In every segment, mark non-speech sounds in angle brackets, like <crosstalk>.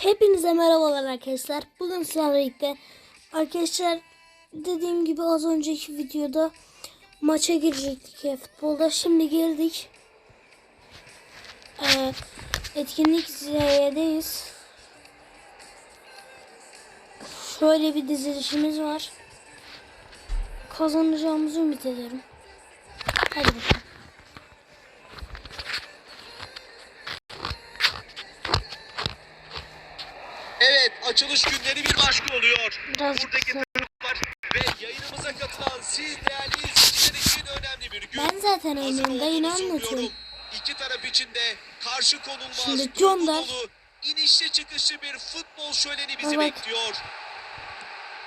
Hepinize merhabalar arkadaşlar. Bugün sizlerle birlikte arkadaşlar dediğim gibi az önceki videoda maça girecektik ya futbolda. Şimdi geldik. Ee, etkinlik Z'deyiz. Şöyle bir dizilişimiz var. Kazanacağımızı ümit ederim. Hadi bakalım. Açılış günleri bir başka oluyor. Biraz Buradaki takımlar ve yayınımıza katılan siz değerli izleyiciler için önemli bir gün. Ben zaten da yine anlatıyorum. İki taraf için de karşı konulmaz, Şimdi dolu, inişli çıkışlı bir futbol şöleni bizi Bak. bekliyor.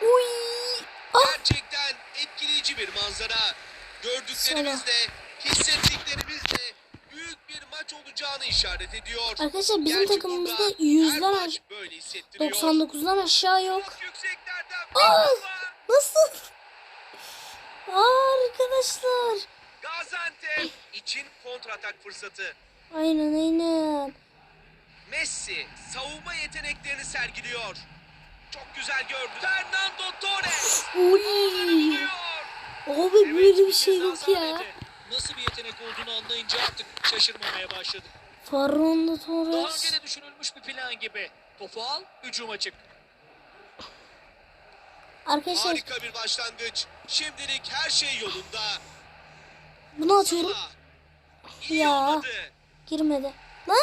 Uy! Ah! Gerçekten etkileyici bir manzara. Gördüklerimizle, hissettiklerimizle maç olacağını işaret ediyor. Arkadaşlar bizim Gerçi takımımızda burada her yüzden maç aş- böyle hissettiriyor. 99'dan aşağı yok. Kafa. Nasıl? Aa, arkadaşlar. Gaziantep için kontratak fırsatı. Aynen aynen. Messi savunma yeteneklerini sergiliyor. Çok güzel gördü. Fernando Torres. Vuruyor. Abi böyle bir şey yok ya. Nasıl bir yetenek olduğunu anlayınca artık şaşırmamaya başladık. Fernando Daha Torres. önce de düşünülmüş bir plan gibi. Topu al, hücuma çık. Arkadaşlar Harika bir başlangıç. Şimdilik her şey yolunda. bunu atıyorum. İyi Ya. olmadı. Girmedi. Lan.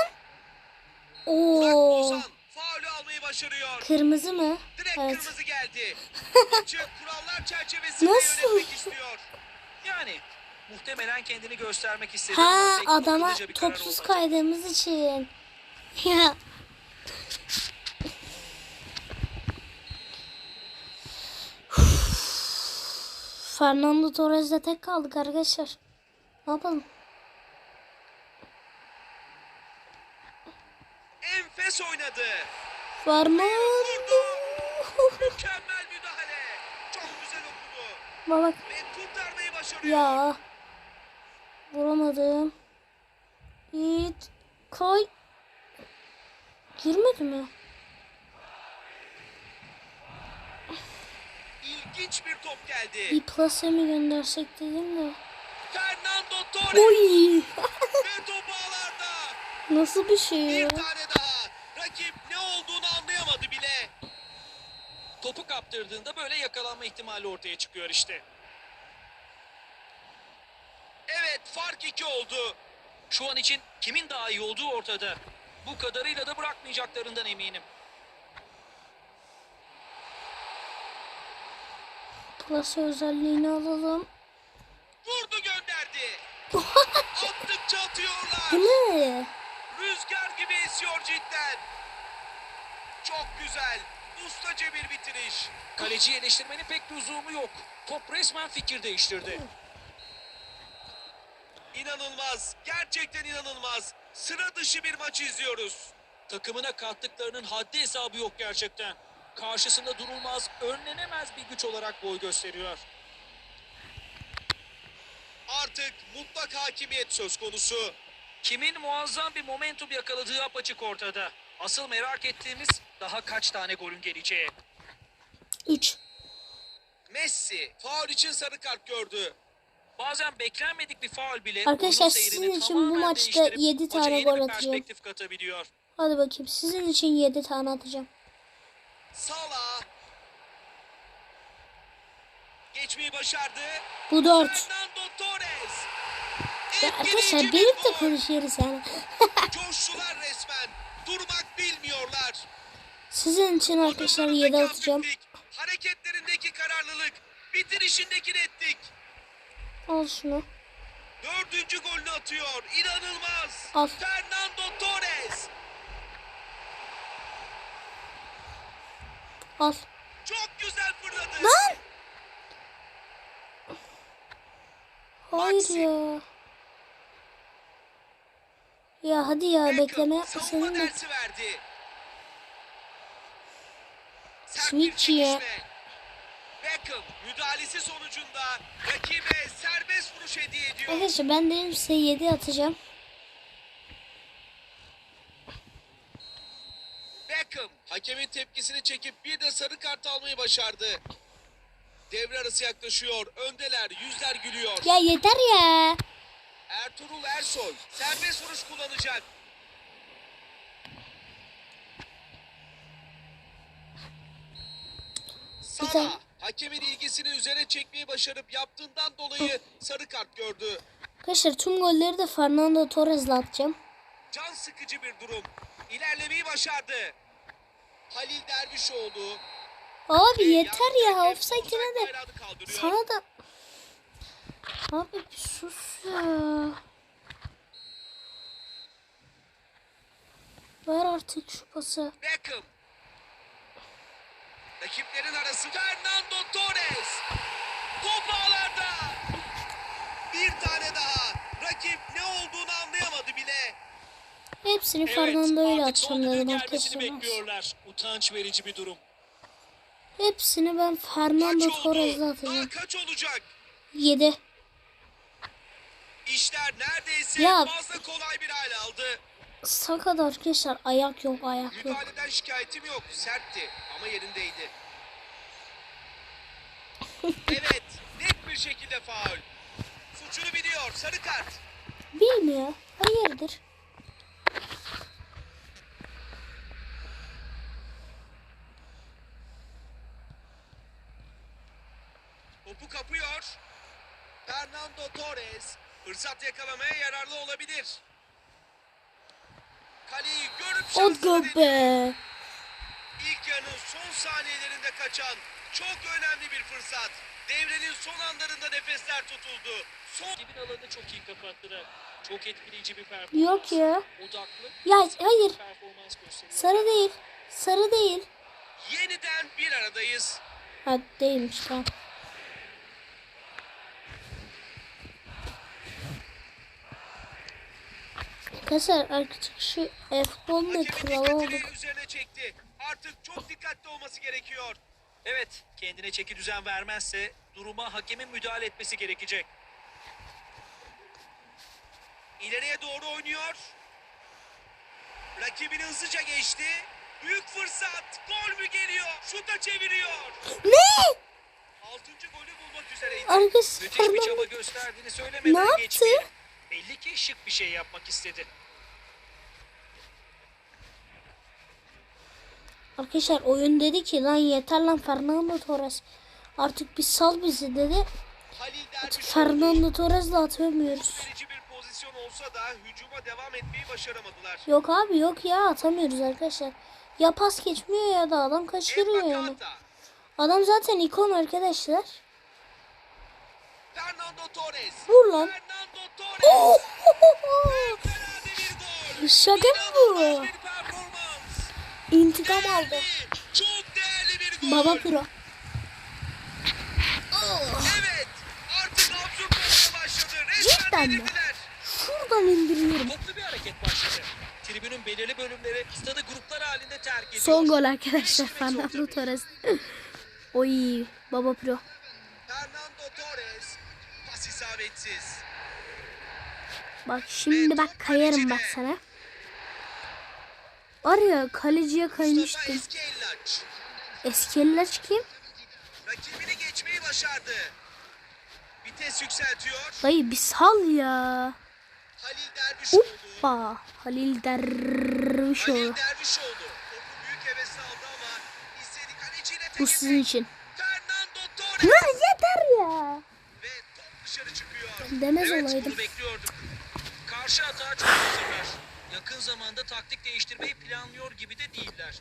Oo. Kırmızı mı? Direkt Evet. kırmızı geldi. <laughs> Kurallar çerçevesinde Nasıl? yönetmek istiyor. Yani muhtemelen kendini göstermek istedi Ha adama topsuz kaydığımız için. Ya. Fernando Torres'le tek kaldık arkadaşlar. Ne yapalım? Enfes oynadı. Fernando. Mükemmel müdahale. Çok güzel okudu. Bak Ve kurtarmayı başarıyor. ya. Vuramadım. Git. Koy. Girmedi mi? İlginç bir top geldi. Bir plase mi göndersek dedim de. Fernando Torres Oy. ve top ağlarda. Nasıl bir şey Bir ya? tane daha. Rakip ne olduğunu anlayamadı bile. Topu kaptırdığında böyle yakalanma ihtimali ortaya çıkıyor işte. Evet fark iki oldu. Şu an için kimin daha iyi olduğu ortada. Bu kadarıyla da bırakmayacaklarından eminim. Plase özelliğini alalım. Vurdu gönderdi. <laughs> Attıkça atıyorlar. Bu ne? Rüzgar gibi esiyor cidden. Çok güzel. Ustaca bir bitiriş. Kaleci eleştirmenin pek lüzumu yok. Top resmen fikir değiştirdi. İnanılmaz. Gerçekten inanılmaz. Sıra dışı bir maç izliyoruz. Takımına kattıklarının haddi hesabı yok gerçekten. Karşısında durulmaz, önlenemez bir güç olarak boy gösteriyor. Artık mutlak hakimiyet söz konusu. Kimin muazzam bir momentum yakaladığı apaçık ortada. Asıl merak ettiğimiz daha kaç tane golün geleceği. 3. Messi faul için sarı kart gördü. Bazen beklenmedik bir faul bile Arkadaşlar, sizin için bu maçta değiştirip yedi maça tane yeni gol atacağım. Hadi bakayım. Sizin için 7 tane atacağım. Salah geçmeyi başardı. Bu 4. Fernando Torres. Ya arkadaşlar birlikte gol. konuşuyoruz yani. <laughs> Coştular resmen. Durmak bilmiyorlar. Sizin için arkadaşlar Adımlarındaki 7 atacağım. Hareketlerindeki kararlılık, bitirişindeki netlik. Al şunu. Dördüncü golünü atıyor. İnanılmaz. Al. Fernando Torres. Al. Çok güzel fırladı. Lan! Hayır Maxi. ya. Ya hadi ya Beckham bekleme yapma senin de. Switch ya. çekişme. Beckham müdahalesi sonucunda rakibe serbest vuruş hediye ediyor. Arkadaşlar ben dedim size 7 atacağım. Beckham hakemin tepkisini çekip bir de sarı kart almayı başardı. Devre arası yaklaşıyor. Öndeler, yüzler gülüyor. Ya yeter ya. Ertuğrul Ersoy serbest vuruş kullanacak. Güzel. Hakemin ilgisini üzerine çekmeyi başarıp yaptığından dolayı sarı kart gördü. Arkadaşlar tüm golleri de Fernando Torres'le atacağım. Can sıkıcı bir durum. İlerlemeyi başardı. Halil Dervişoğlu. Abi yeter ya. Yaptığı Offside offside yine de. Sana da... Abi bir sus ya. Ver artık şu pası. Beckham. Rakiplerin arası Fernando Torres. Top ağlarda. Bir tane daha. Rakip ne olduğunu anlayamadı bile. Hepsini Fernando ile atacağım dedim arkadaşlar. bekliyorlar. Utanç verici bir durum. Hepsini ben Fernando Torres'le oldu? atacağım. Daha kaç olacak? 7. İşler neredeyse Ya- fazla kolay bir hale aldı. Sakat arkadaşlar ayak yok ayak yok. Müdahaleden şikayetim yok. Sertti ama yerindeydi. <laughs> evet, net bir şekilde faul. Suçunu biliyor. Sarı kart. Bilmiyor. Hayırdır? Topu kapıyor. Fernando Torres fırsat yakalamaya yararlı olabilir. Deniyor. be. İlk yarının son saniyelerinde kaçan çok önemli bir fırsat. Devrenin son anlarında nefesler tutuldu. Son dibin alanını çok iyi kapattılar. Çok etkileyici bir performans. Yok ya. Odaklı Ya hayır. Sarı değil. Sarı değil. Yeniden bir aradayız. Ha değilmiş tamam. Arkadaşlar artık şu F-Bomb da Hakemin kralı dikkatini olduk. üzerine çekti. Artık çok dikkatli olması gerekiyor. Evet, kendine çeki düzen vermezse duruma hakemin müdahale etmesi gerekecek. İleriye doğru oynuyor. Rakibini hızlıca geçti. Büyük fırsat. Gol mü geliyor? Şuta çeviriyor. Ne? Altıncı golü bulmak üzereydi. Arkadaşlar Müthiş bir çaba gösterdiğini söylemeden Ne yaptı? Belli ki şık bir şey yapmak istedi. Arkadaşlar oyun dedi ki lan yeter lan Fernando Torres. Artık bir sal bizi dedi. Dervişoğlu. Fernando Torres'le atamıyoruz. Umut verici bir pozisyon olsa da hücuma devam etmeyi başaramadılar. Yok abi yok ya atamıyoruz arkadaşlar. Ya pas geçmiyor ya da adam kaçırıyor yani. Adam zaten ikon arkadaşlar. Fernando Torres. Vur lan. Fernando Torres. Oh! Şaka mı bu? İntikam aldı. Çok değerli bir gol. Baba pro. Evet. Artık absürt olmaya başladı. Resmen Cidden mi? Şuradan indiriyorum. Toplu bir hareket başladı. Tribünün belirli bölümleri stadı gruplar halinde terk ediyor. Son gol arkadaşlar Fernando. Torres. Oy baba pro. İsabetsiz. Bak şimdi bak kayarım bak sana. Var ya kaleciye kaymıştım. Eski eller çıkayım. rakibini geçmeyi başardı. Vites yükseltiyor. Dayı bir sal ya. Halil Dervişoğlu. Hoppa. Halil Dervişoğlu. Halil Dervişoğlu. Topu büyük hevesle aldı ama istedi kaleciyle Bu sizin için. Fernando Torres. Lan yeter ya. Ve top dışarı çıkıyor. Demez evet, olaydım. bunu bekliyorduk. Karşı atağa çok hazırlar. Yakın zamanda taktik değiştirmeyi planlıyor gibi de değiller.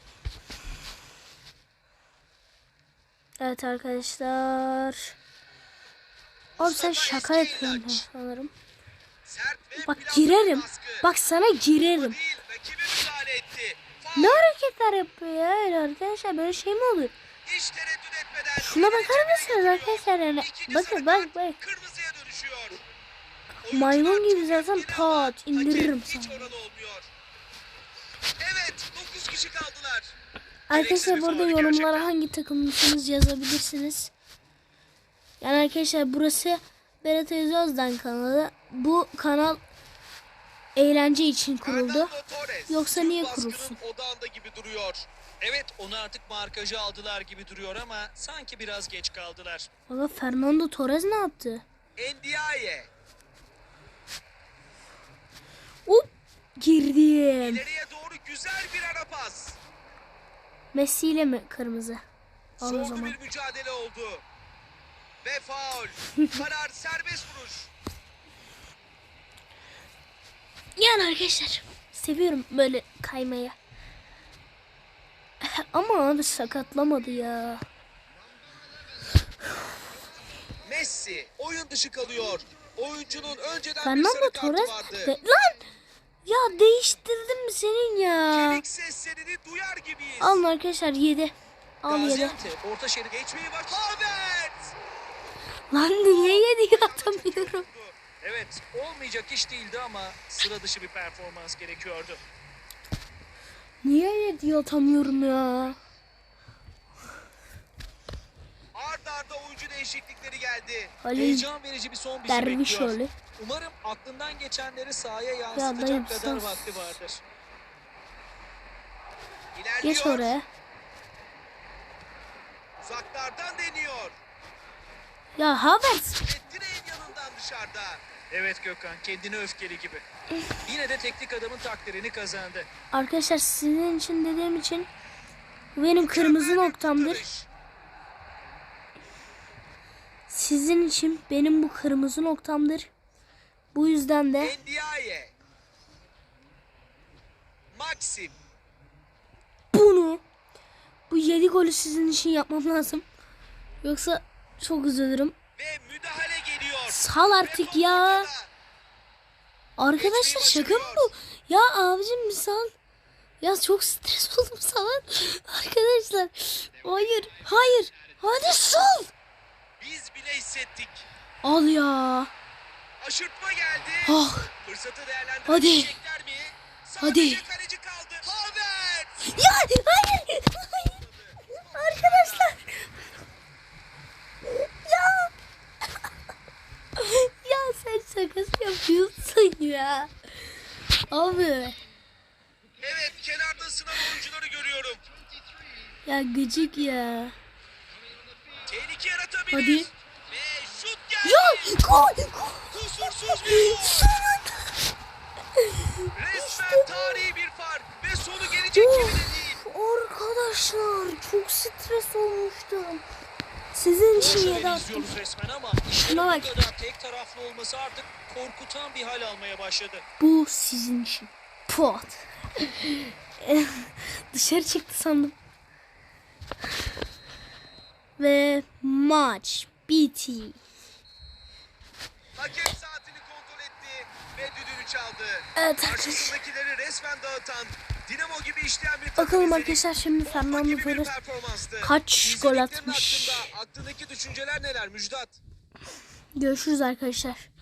Evet arkadaşlar. Abi sen şaka yapıyorsun sanırım. Bak girerim. Bak sana girerim. Ne hareketler yapıyor ya öyle arkadaşlar böyle şey mi etmeden. Şuna bakar mısınız arkadaşlar yani? Bakın bak bak. Maymun gibi zaten pat indiririm sana. Evet 9 kişi kaldılar. Arkadaşlar burada yorumlara hangi takımlısınız yazabilirsiniz. Yani arkadaşlar burası Berat Özöz'den kanalı. Bu kanal eğlence için kuruldu. Yoksa niye kurulsun? odağında gibi duruyor. Evet onu artık markajı aldılar gibi duruyor ama sanki biraz geç kaldılar. Baba Fernando Torres ne yaptı? Ndiaye Hop girdim. ileriye doğru güzel bir ara pas. Messi ile mi kırmızı? Al o Zorlu zaman. bir mücadele oldu. Ve faul. <laughs> Karar serbest vuruş. Yani arkadaşlar seviyorum böyle kaymayı. <laughs> Ama abi sakatlamadı ya. Messi oyun dışı kalıyor. Oyuncunun önceden bir Fernando sarı kartı Torres vardı. de- lan ya değiştirdim mi senin ya? Çelik seslerini duyar gibiyiz. Alın arkadaşlar 7. Al 7. Gaziantep orta şerit geçmeyi bak. Havertz. Lan niye 7'yi atamıyorum? Evet olmayacak iş değildi ama sıra dışı bir performans gerekiyordu. Niye 7'yi atamıyorum ya? Ard arda oyuncu değişiklikleri geldi. Ali Heyecan verici bir son bizi bekliyor. Dervişoğlu. Umarım aklından geçenleri sahaya yansıtacak kadar sus. vakti vardır. İlerliyor. Geç oraya. Uzaklardan deniyor. Ya Havertz. Direğin yanından dışarıda. Evet Gökhan kendini öfkeli gibi. Yine de teknik adamın takdirini kazandı. Arkadaşlar sizin için dediğim için benim kırmızı noktamdır. Sizin için benim bu kırmızı noktamdır. Bu yüzden de Ndiaye. Maxim. bunu bu 7 golü sizin için yapmam lazım. Yoksa çok üzülürüm. Ve müdahale geliyor. Sal artık Ve ya. Arkadaşlar şaka mı bu? Ya abicim misal. Ya çok stres oldum sana. <laughs> Arkadaşlar. Hayır. Hayır. Hadi sol. Biz bile hissettik. Al ya. Aşırtma geldi. Ah. Fırsatı Hadi. değerlendirebilecekler mi? Hadi. Kaleci kaldı. Havertz. Ya hayır. Hayır. Arkadaşlar. Ya. ya sen şakası yapıyorsun ya. Abi. Evet kenarda sınav oyuncuları görüyorum. Ya gıcık ya. Hadi. Ya gol. gol. Kusursuz bir gol. Resmen tarihi bir fark. Ve sonu gelecek gibi de değil. Arkadaşlar çok stres olmuştum. Sizin için yedi attım. resmen ama Şuna bu bak. kadar tek taraflı olması artık korkutan bir hal almaya başladı. Bu sizin için. Pot. <laughs> Dışarı çıktı sandım. Ve maç bitti. Hakem saatini kontrol etti ve düdüğünü çaldı. Evet arkadaşlar. Karşısındakileri resmen dağıtan, Dinamo gibi işleyen bir takım Bakalım arkadaşlar şimdi Fernando Torres kaç gol atmış? Hakkında, aklındaki düşünceler neler Müjdat? Görüşürüz arkadaşlar.